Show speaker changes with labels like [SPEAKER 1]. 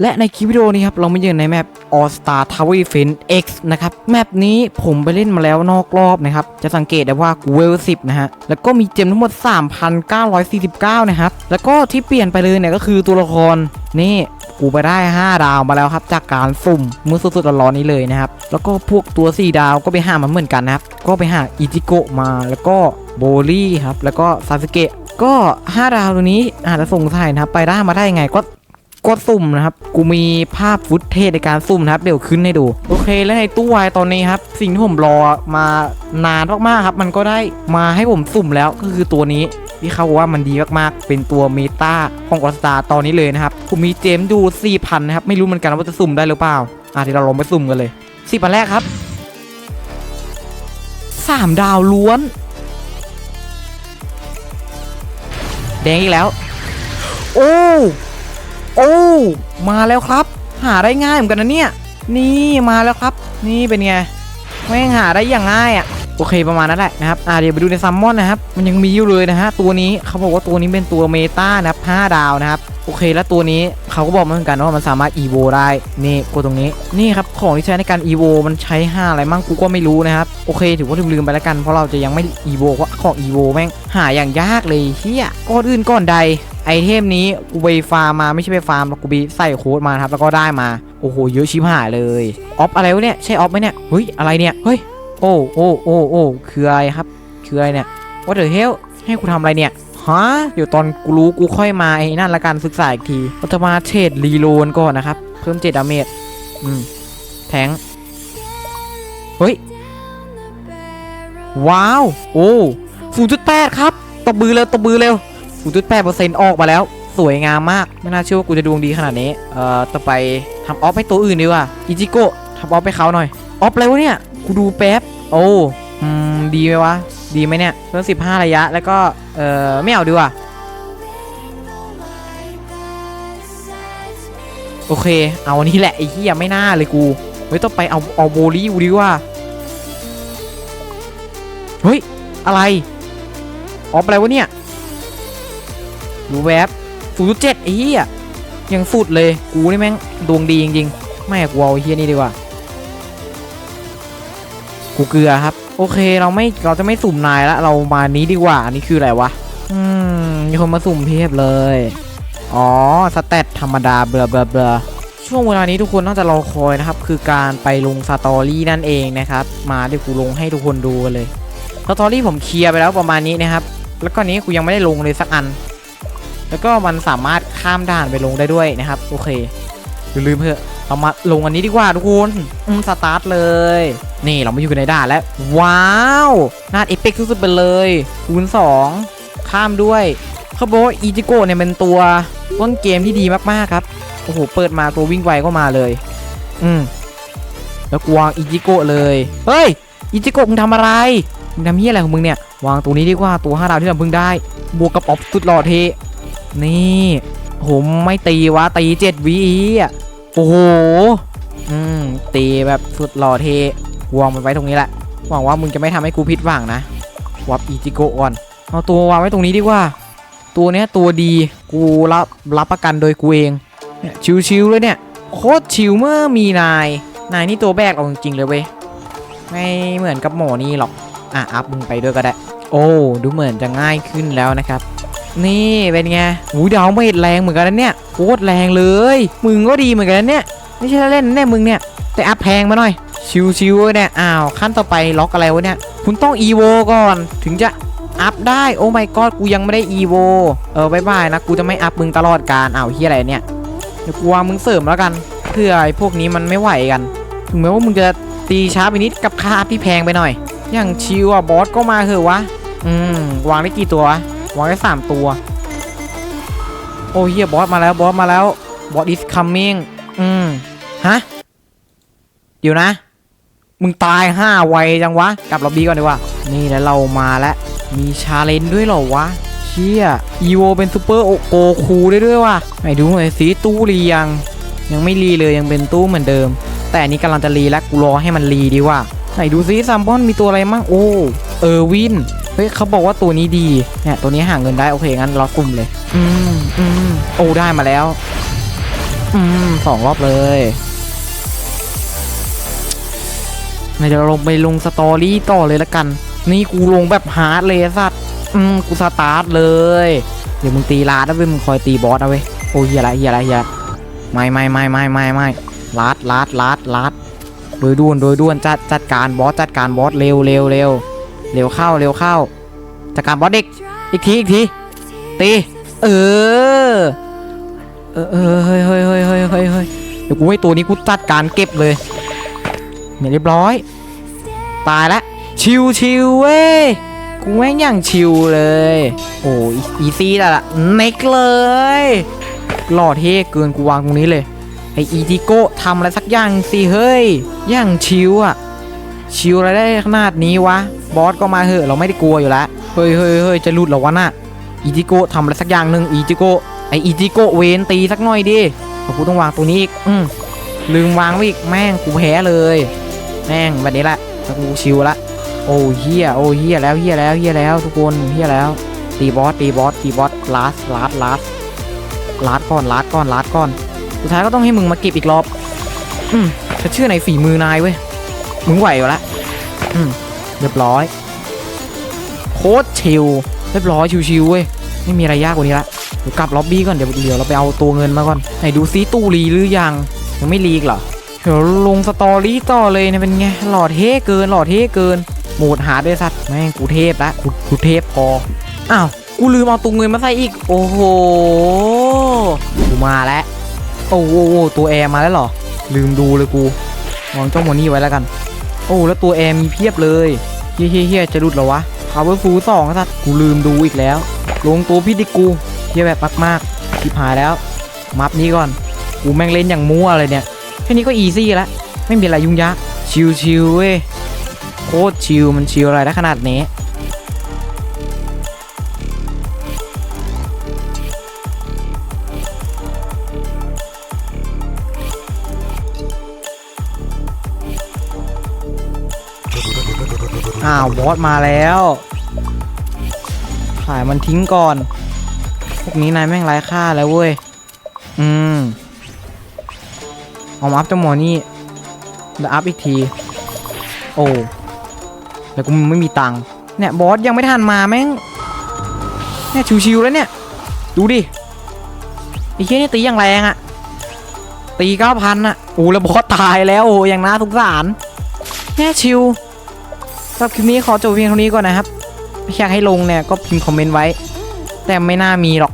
[SPEAKER 1] และในคลิปวิดีโอนี้ครับ เรามาอยู่ในแมป All Star Tower Defense X นะครับ แมปนี้ผมไปเล่นมาแล้วนอกรอบนะครับ จะสังเกตได้ว่ากูเวล10 นะฮะ แล้วก็มีเจมทั้งหมด 3,949 นะครับ แล้วก็ที่เปลี่ยนไปเลยเนี่ยก็คือตัวละครนี่กูไปได้ 5 ดาวมาแล้วครับ จากการสุ่มเมื่อสุดๆร้อนนี้เลยนะครับ แล้วก็พวกตัว 4 ดาวก็ไปหามาเหมือนกันนะครับ ก็ไปหาอิจิโกะมาแล้วก็โบลี่ครับแล้วก็ซาสึเกะก็ 5 ดาวตัวนี้อาจจะสงสัยนะครับไปได้มาได้ยังไงก็ ก็สุ่มนะครับ กูมีภาพฟุตเทจในการสุ่มนะครับ เดี๋ยวขึ้นให้ดู โอเค แล้วในตู้วายตอนนี้ครับ สิ่งที่ผมรอมานานมากๆครับ มันก็ได้มาให้ผมสุ่มแล้วก็คือตัวนี้ที่เขาบอกว่ามันดีมากๆ เป็นตัวเมตาของออสตาตอนนี้เลยนะครับ ผมมีเจมส์ดู 4,000 นะครับ ไม่รู้เหมือนกันว่าจะสุ่มได้หรือเปล่า อะเดี๋ยวเราลองไปสุ่มกันเลยสิบอันแรกครับ 3 ดาวล้วน แดงอีกแล้ว โอ้ โอ้ มาแล้วครับ หาได้ง่ายเหมือนกันนะเนี่ย นี่มาแล้วครับ นี่เป็นไงแม่งหาได้อย่างง่ายอะโอเคประมาณนั้นแหละนะครับอ่าเดี๋ยวไปดูในซัมมอนนะครับ มันยังมีอยู่เลยนะฮะ ตัวนี้เขาบอกว่าตัวนี้เป็นตัวเมตานะครับ5ดาวนะครับ โอเคแล้วตัวนี้เขาก็บอกมาเหมือนกันว่ามันสามารถ EVO ได้ นี่กดตรงนี้ นี่ครับ ของที่ใช้ในการ EVO มันใช้5อะไรมั่งกูก็ไม่รู้นะครับ โอเค ถือว่าลืมไปแล้วกัน เพราะเราจะยังไม่ EVO เพราะของ EVO แม่งหาอย่างยากเลยเฮียก่อนอื่นก่อนใด เทมนี้กูไปฟาร์มมาไม่ใช่ไปฟาร์มกกูไปใส่โค้ดมาครับแล้วก็ได้มาโอ้โหเยอะชิบหายเลยออฟอะไรวะเนี่ยใช่ออฟไหมเนี่ยเฮ้ยอะไรเนี่ยเฮ้ยโอ้โอ้โอ้โอ้คืออะไรครับคืออะไรเนี่ย What the hell ให้กูทำอะไรเนี่ยฮะเดี๋ยวตอนกูรู้กูค่อยมาไอ้นั่นละกันศึกษาอีกทีเราจะมาเทรดรีโลนก่อนนะครับ เพิ่มเจ็ดดาเมจอืมแทงเฮ้ย ว้าว โอ้ศูนย์จุดแปดครับตบมือเร็วตบมือเร็ว ศูนย์จุดแปดเปอร์เซนต์ออกมาแล้วสวยงามมาก ไม่น่าเชื่อว่ากูจะดวงดีขนาดนี้ เอ่อ ต่อไปทำออฟให้ตัวอื่นดีกว่า อิจิโกะทำออฟให้เขาหน่อย ออฟอะไรวะเนี่ย กูดูแป๊บ โอ้อืม ดีไหมวะ ดีไหมเนี่ยเพิ่มสิบห้าระยะ แล้วก็ เอ่อ ไม่เอาดีกว่า โอเค เอาอันนี้แหละ ไอ้เหี้ยไม่น่าเลยกูเฮ้ยต้องไปเอาเอาโบลี่ดีกว่า เฮ้ย อะไร ออฟอะไรวะเนี่ย ดูแวบศูนย์เจ็ดไอ้เหี้ยยังสุดเลยกูนี่แม่งดวงดีจริงๆไม่กูเอาเหี้ยนี่ดีกว่า กูเกลือครับ โอเคเราไม่เราจะไม่สุ่มนายละเรามานี้ดีกว่าอันนี้คืออะไรวะอืมมีคนมาสุ่มเพียบเลย อ๋อสเตตธรรมดาเบลอเบลอเบลอช่วงเวลานี้ทุกคนน่าจะรอคอยนะครับ คือการไปลงสตอรี่นั่นเองนะครับ มาเดี๋ยวกูลงให้ทุกคนดูกันเลยสตอรี่ผมเคลียร์ไปแล้วประมาณนี้นะครับ แล้วก็นี้กูยังไม่ได้ลงเลยสักอัน แล้วก็มันสามารถข้ามด่านไปลงได้ด้วยนะครับ โอเคอย่าลืมเถอะเรามาลงอันนี้ดีกว่าทุกคนอืมสตาร์ทเลย นี่เรามาอยู่กันในด่านแล้ว ว้าวน่าเอฟเฟกสุดๆไปเลยคูณ2ข้ามด้วยเขาบอกว่าอีจิโกะเนี่ยเป็นตัวต้นเกมที่ดีมากๆครับ โอ้โห เปิดมาตัววิ่งไวก็มาเลย อืม แล้ววางอีจิโกะเลย เฮ้ย อีจิโกะมึงทำอะไร มึงทำเฮี้ยอะไรของมึงเนี่ย วางตัวนี้ดีกว่าตัวห้าดาวที่เราเพิ่งได้ บวกกับออฟสุดหล่อเท นี่โหไม่ตีวะตีเจ็ดวิอะโอ้โหอืมตีแบบสุดหล่อเทวางมันไว้ตรงนี้แหละหวังว่ามึงจะไม่ทำให้กูผิดหวังนะวับอีจิโกะก่อนเอาตัววางไว้ตรงนี้ดีกว่า ตัวเนี้ยตัวดีกูรับรับประกันโดยกูเองเนี่ยชิวๆเลยเนี่ยโคตรชิวเมื่อมีนาย นายนี่ตัวแบกเอาจริงๆเลยเว้ยไม่เหมือนกับหมอนี่หรอกอะอัพมึงไปด้วยก็ได้ โอ้ดูเหมือนจะง่ายขึ้นแล้วนะครับ นี่เป็นไงหูดาวเมดแรงเหมือนกันนะเนี่ยโคตรแรงเลย มึงก็ดีเหมือนกันนะเนี่ยไม่ใช่เล่นแน่มึงเนี่ย แต่อัพแพงมาหน่อย ชิวๆเนี่ยอ้าวขั้นต่อไปล็อกอะไรวะเนี่ย คุณต้อง EVO ก่อนถึงจะอัพได้โอ้ my god กูยังไม่ได้ EVO เออบายบายนะกูจะไม่อัพมึงตลอดการอ้าวเฮียอะไรเนี่ยเดี๋ยวกูวางมึงเสริมแล้วกันเพื่อไอ้พวกนี้มันไม่ไหวกัน ถึงแม้ว่ามึงจะตีช้าไปนิดกับค่าอัพที่แพงไปหน่อย อย่างชิวอะบอสก็มาเถอะวะอืมวางได้กี่ตัววะ วางได้สามตัว โอ้เฮียบอสมาแล้วบอสมาแล้วบอส is coming อืมฮะเดี๋ยวนะ มึงตายห้าไวจังวะ กลับล็อบบี้ก่อนดีกว่า นี่แล้วเรามาแล้ว มีชาเลนจ์ด้วยเหรอวะ เชี่ยอีโวเป็นซูเปอร์โอโกคูได้ด้วยว่ะไหนดูหน่อยสิตู้รียัง ยังไม่รีเลยยังเป็นตู้เหมือนเดิม แต่อันนี้กำลังจะรีแล้วกูรอให้มันรีดีว่าไหนดูซิซัมบอนมีตัวอะไรมั่งโอ้เออร์วิน เฮ้ยเขาบอกว่าตัวนี้ดีเนี่ยตัวนี้หาเงินได้โอเคงั้นเรากลุ่มเลย อืมอืมโอ้ได้มาแล้ว อืมสองรอบเลยไหนเดี๋ยวเราลงไปลงสตอรี่ต่อเลยละกัน นี่กูลงแบบฮาร์ดเลยไอ้สัตว์อืมกูสตาร์ทเลย เดี๋ยวมึงตีลาดนะเว้ยมึงคอยตีบอสนะเว้ยโอ้ยเฮียอะไรเฮียอะไรเฮียไม่ไม่ไม่ไม่ไม่ไม่ลาดลาดลาดลาดโดยด่วนโดยด่วนจัดจัดการบอสจัดการบอสเร็วเร็วเร็ว เร็วเข้าเร็วเข้าจัดการบอสเด็ก อีกทีอีกทีตีเออเออเออเฮ้ยเฮ้ยเฮ้ยเฮ้ยเฮ้ยเฮ้ยเดี๋ยวกูให้ตัวนี้กูจัดการเก็บเลยเนี่ยเรียบร้อย ตายละชิวชิวเว้ยกูแม่งอย่างชิวเลย โอ้ยอีซี่แล้วล่ะเน็กเลยหล่อเท่เกินกูวางตรงนี้เลยไออีทิโก้ทำอะไรสักอย่างสิเฮ้ยอย่างชิวอะชิวอะไรได้ขนาดนี้วะ บอสก็มาเหอะเราไม่ได้กลัวอยู่แล้วเฮ้ยเฮ้ยเฮ้ยจะหลุดเหรอวะน่ะอีทิโกทำอะไรสักอย่างหนึ่งอีทิโกไออีทิโกเวนตีสักหน่อยดิกูต้องวางตัวนี้อีกอืมลืมวางไว้อีกแม่งกูแพ้เลยแม่งแบบนี้แหละกูชิวละโอ้เฮียโอ้เฮียแล้วเฮียแล้วเฮียแล้วทุกคนเฮียแล้วตีบอสตีบอสตีบอสลาสลาสลาสลาสก่อนลาสก่อนลาสก่อนสุดท้ายก็ต้องให้มึงมาเก็บอีกรอบ อืมจะเชื่อในฝีมือนายเว้ยมึงไหวอยู่ล้วอืม เรียบร้อยโคตรชิลเรียบร้อยชิวๆเว้ยไม่มีอะไรยากกว่านี้ละเดี๋ยวกลับล็อบบี้ก่อนเดี๋ยวเดี๋ยวเราไปเอาตัวเงินมาก่อนไหนดูซิตู้รีหรือยังยังไม่รีกเหรอเดี๋ยวลงสตอรี่ต่อเลยเนี่ยเป็นไงหล่อเท่เกินหล่อเท่เกินโหมดหาด้วยสัตว์แม่งกูเทพละกูกูเทพพออ้าวกูลืมเอาตัวเงินมาใส่อีก โอ้โหกูมาแล้วโอ้โหตัวแอร์มาแล้วเหรอลืมดูเลยกูวางเจ้าโมนี่ไว้แล้วกัน อ้แล้วตัวแอร์มีเพียบเลยเฮียเฮียเฮียจะรุดเหรอวะ powerful สองสัตว์กูลืมดูอีกแล้ว ลงตัวพี่ดิกูเฮียแบบมากๆชิบหายแล้ว มัฟนี้ก่อน กูแม่งเล่นอย่างมั่วเลยเนี่ย แค่นี้ก็อีซี่ละ ไม่มีอะไรยุ่งยาก ชิวๆเว้ย โคตรชิวมันชิวอะไรได้ขนาดนี้ อ้าวบอสมาแล้วขายมันทิ้งก่อน พวกนี้นายแม่งไร้ค่าแล้วเว้ย อืมเอามาอัพเจ้ามอนี่เดี๋ยวอัพอีกที โอ้แต่กูไม่มีตังค์เนี่ยบอสยังไม่ทันมาแม่งเนี่ยชิวๆแล้วเนี่ย ดูดิไอ้เหี้ยนี่ตีอย่างแรงอะตีเก้าพันอะโอ้แล้วบอสตายแล้วโอ้ย่างน่าสงสารเนี่ยชิว สำหรับคลิปนี้ขอจบเพียงเท่านี้ก่อนนะครับ อยากให้ลงเนี่ยก็พิมพ์คอมเมนต์ไว้ แต่ไม่น่ามีหรอก